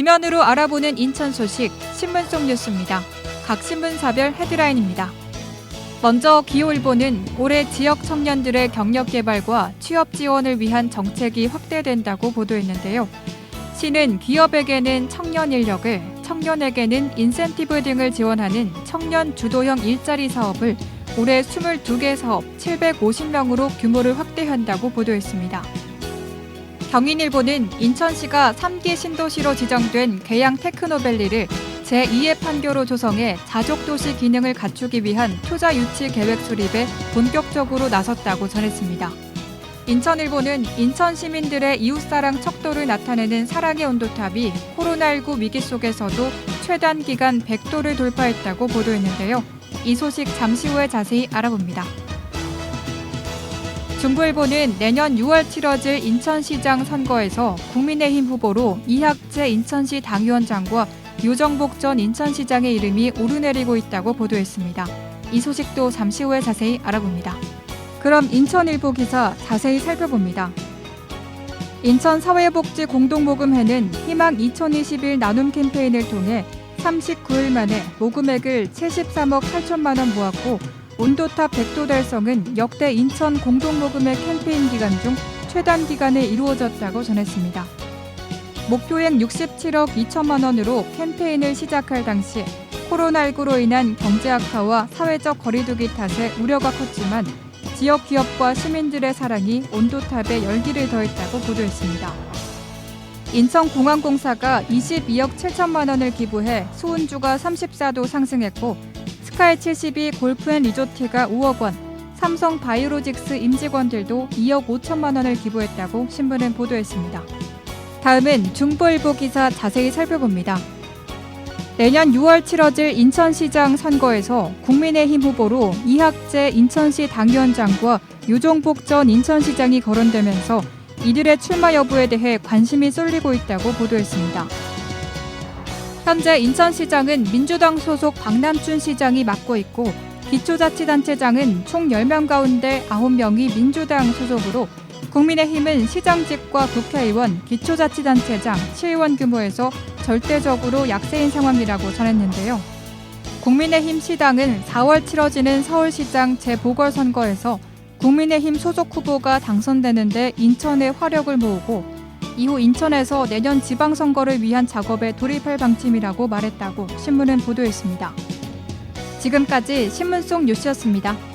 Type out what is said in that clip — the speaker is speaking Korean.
지면으로 알아보는 인천 소식 신문 속 뉴스입니다. 각 신문사별 헤드라인입니다. 먼저 기호일보는 올해 지역 청년들의 경력 개발과 취업 지원을 위한 정책이 확대된다고 보도했는데요. 시는 기업에게는 청년 인력을, 청년에게는 인센티브 등을 지원하는 청년 주도형 일자리 사업을 올해 22개 사업 750명으로 규모를 확대한다고 보도했습니다. 경인일보는 인천시가 3기 신도시로 지정된 계양 테크노밸리를 제2의 판교로 조성해 자족도시 기능을 갖추기 위한 투자 유치 계획 수립에 본격적으로 나섰다고 전했습니다. 인천일보는 인천 시민들의 이웃사랑 척도를 나타내는 사랑의 온도탑이 코로나19 위기 속에서도 최단 기간 100도를 돌파했다고 보도했는데요. 이 소식 잠시 후에 자세히 알아봅니다. 중부일보는 내년 6월 치러질 인천시장 선거에서 국민의힘 후보로 이학재 인천시 당위원장과 유정복 전 인천시장의 이름이 오르내리고 있다고 보도했습니다. 이 소식도 잠시 후에 자세히 알아봅니다. 그럼 인천일보 기사 자세히 살펴봅니다. 인천 사회복지 공동모금회는 희망 2021 나눔 캠페인을 통해 39일 만에 모금액을 73억 8천만 원 모았고 온도탑 100도 달성은 역대 인천 공동모금회 캠페인 기간 중 최단 기간에 이루어졌다고 전했습니다. 목표액 67억 2천만 원으로 캠페인을 시작할 당시 코로나19로 인한 경제 악화와 사회적 거리두기 탓에 우려가 컸지만 지역 기업과 시민들의 사랑이 온도탑에 열기를 더했다고 보도했습니다. 인천공항공사가 22억 7천만 원을 기부해 수은주가 34도 상승했고 스 카이 72 골프 앤 리조트가 5억 원, 삼성 바이오로직스 임직원들도 2억 5천만 원을 기부했다고 신문은 보도했습니다. 다음은 중부일보 기사 자세히 살펴봅니다. 내년 6월 치러질 인천시장 선거에서 국민의힘 후보로 이학재 인천시 당위원장과 유종복 전 인천시장이 거론되면서 이들의 출마 여부에 대해 관심이 쏠리고 있다고 보도했습니다. 현재 인천시장은 민주당 소속 박남춘 시장이 맡고 있고 기초자치단체장은 총 10명 가운데 9명이 민주당 소속으로 국민의힘은 시장직과 국회의원, 기초자치단체장, 시의원 규모에서 절대적으로 약세인 상황이라고 전했는데요. 국민의힘 시당은 4월 치러지는 서울시장 재보궐선거에서 국민의힘 소속 후보가 당선되는데 인천에 화력을 모으고 이후 인천에서 내년 지방선거를 위한 작업에 돌입할 방침이라고 말했다고 신문은 보도했습니다. 지금까지 신문 속 뉴스였습니다.